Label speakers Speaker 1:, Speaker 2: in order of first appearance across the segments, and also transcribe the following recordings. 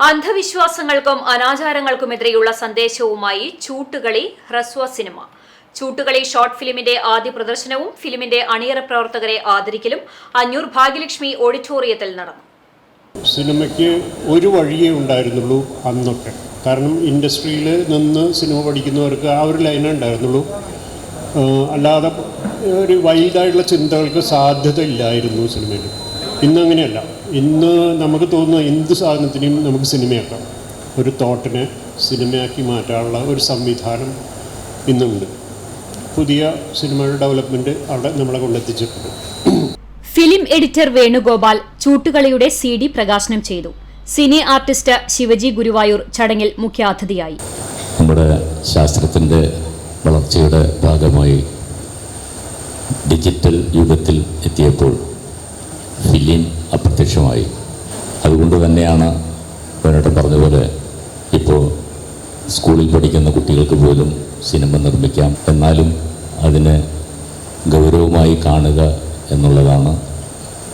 Speaker 1: അന്ധവിശ്വാസങ്ങൾക്കും അനാചാരങ്ങൾക്കുമെതിരെയുള്ള സന്ദേശവുമായി ചൂട്ടുകളി ഹ്രസ്വ cinema. ചൂട്ടുകളി short ഫിലിമിന്റെ ആദ്യ പ്രദർശനവും ഫിലിമിന്റെ അണിയറ പ്രവർത്തകരെ ആദരിക്കലും അഞ്ഞൂർ ഭാഗ്യലക്ഷ്മി ഓഡിറ്റോറിയത്തിൽ നടന്നു.
Speaker 2: സിനിമയ്ക്ക് ഒരു വഴിയേ ഉണ്ടായിരുന്നുള്ളൂ അന്നൊക്കെ. കാരണം ഇൻഡസ്ട്രിയിൽ നിന്ന് സിനിമ പഠിക്കുന്നവർക്ക് ആ ഒരു ലൈനേ ഉണ്ടായിരുന്നുള്ളൂ. അല്ലാതെ ഒരു വൈൽഡായിട്ടുള്ള ചിന്തകൾക്ക് സാധ്യത ഇല്ലായിരുന്നു സിനിമയിൽ ഇന്ന് അങ്ങനെയല്ല ഇന്ന് നമുക്ക് തോന്നുന്ന എന്ത് സാധനത്തിനെയും നമുക്ക് സിനിമയാക്കാം. ഒരു തോട്ടിനെ സിനിമയാക്കി മാറ്റാനുള്ള ഒരു സംവിധാനം ഇന്നുണ്ട്. പുതിയ സിനിമയുടെ ഡെവലപ്മെന്റ് അവിടെ നമ്മളെ കൊണ്ടെത്തിച്ചിട്ടുണ്ട്.
Speaker 1: ഫിലിം എഡിറ്റർ വേണുഗോപാൽ ചൂട്ടുകളിയുടെ സി ഡി പ്രകാശനം ചെയ്തു. സിനി ആർട്ടിസ്റ്റ് ശിവജി ഗുരുവായൂർ ചടങ്ങിൽ മുഖ്യാതിഥിയായി.
Speaker 3: നമ്മുടെ ശാസ്ത്രത്തിന്റെ വളർച്ചയുടെ ഭാഗമായി ഡിജിറ്റൽ യുഗത്തിൽ എത്തിയപ്പോൾ ഫിലിം അപ്രത്യക്ഷമായി. അതുകൊണ്ട് തന്നെയാണ് വേണേട്ടൻ പോലെ ഇപ്പോൾ സ്കൂളിൽ പഠിക്കുന്ന കുട്ടികൾക്ക് പോലും സിനിമ നിർമ്മിക്കാം. എന്നാലും അതിനെ ഗൗരവമായി കാണുക എന്നുള്ളതാണ്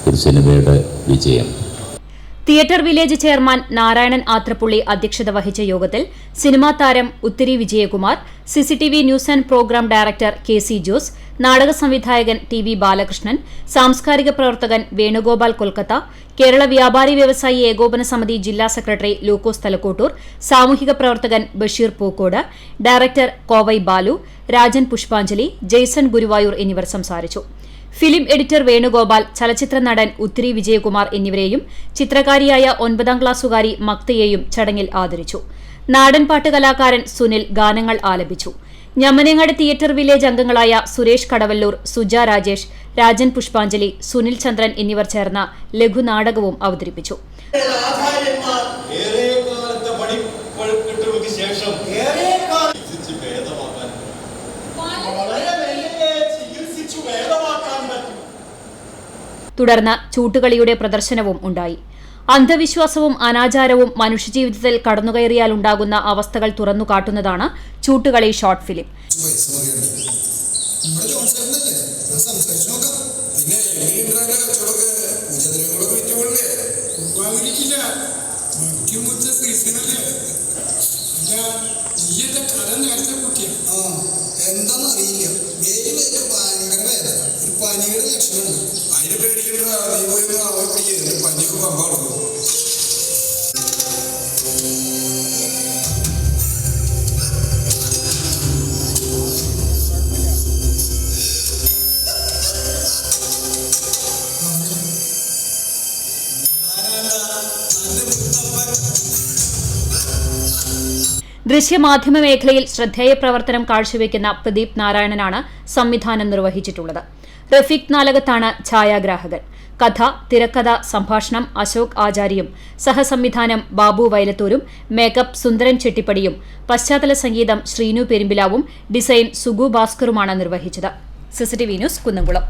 Speaker 3: ഒരു സിനിമയുടെ വിജയം.
Speaker 1: Theatre village chairman Narayanan Athrappully അധ്യക്ഷത വഹിച്ച യോഗത്തിൽ സിനിമാ താരം Uthiri Vijayakumar CCTV news and program director K C Jose നാടക സംവിധായകൻ ടി വി ബാലകൃഷ്ണൻ സാംസ്കാരിക പ്രവർത്തകൻ വേണുഗോപാൽ കൊൽക്കത്ത കേരള വ്യാപാരി വ്യവസായി ഏകോപന സമിതി ജില്ലാ സെക്രട്ടറി ലൂക്കോസ് തലക്കോട്ടൂർ സാമൂഹിക പ്രവർത്തകൻ ബഷീർ പൂക്കോട് ഡയറക്ടർ കോവൈ ബാലു രാജൻ പുഷ്പാഞ്ജലി ജെയ്സൺ ഗുരുവായൂർ എന്നിവർ സംസാരിച്ചു. ഫിലിം എഡിറ്റർ വേണുഗോപാൽ ചലച്ചിത്ര നടൻ ഉത്തിരി വിജയകുമാർ എന്നിവരെയും ചിത്രകാരിയായ ഒൻപതാം ക്ലാസ്സുകാരി മക്തയെയും ചടങ്ങിൽ ആദരിച്ചു. നാടൻപാട്ട് കലാകാരൻ സുനിൽ ഗാനങ്ങൾ ആലപിച്ചു. ഞമനങ്ങാട് തിയേറ്റർ വില്ലേജ് അംഗങ്ങളായ സുരേഷ് കടവല്ലൂർ സുജ രാജേഷ് രാജൻ പുഷ്പാഞ്ജലി സുനിൽ ചന്ദ്രൻ എന്നിവർ ചേർന്ന ലഘുനാടകവും അവതരിപ്പിച്ചു.
Speaker 4: ശേഷം
Speaker 1: തുടർന്ന് ചൂട്ടുകളിയുടെ പ്രദർശനവും ഉണ്ടായി. അന്ധവിശ്വാസവും അനാചാരവും മനുഷ്യജീവിതത്തിൽ കടന്നുകയറിയാൽ ഉണ്ടാകുന്ന അവസ്ഥകൾ തുറന്നു കാട്ടുന്നതാണ് ചൂട്ടുകളി ഷോർട്ട് ഫിലിം.
Speaker 5: എന്താണെന്നറിയില്ല വേലിലേക്ക് ഭയങ്കര വേദന. ഒരു പനിയുടെ ലക്ഷണമുണ്ട്. അതിന് പേടിക്കണ്ട നീ പോയി ഒന്ന് ആവി പിടിക്കുക പനിയൊക്കെ
Speaker 1: ദൃശ്യമാധ്യമ മേഖലയിൽ ശ്രദ്ധേയ പ്രവർത്തനം കാഴ്ചവെക്കുന്ന പ്രദീപ് നാരായണനാണ് സംവിധാനം നിർവഹിച്ചിട്ടുള്ളത്. റഫീഖ് നാലകത്താണ് ഛായാഗ്രാഹകൻ. കഥ തിരക്കഥ സംഭാഷണം അശോക് ആചാര്യയും സഹസംവിധാനം ബാബു വയലത്തൂരും മേക്കപ്പ് സുന്ദരൻ ചെട്ടിപ്പടിയും പശ്ചാത്തല സംഗീതം ശ്രീനു പെരുമ്പിലാവും ഡിസൈൻ സുഗു ഭാസ്കറുമാണ് നിർവഹിച്ചത്. CCTV news Kunnamkulam.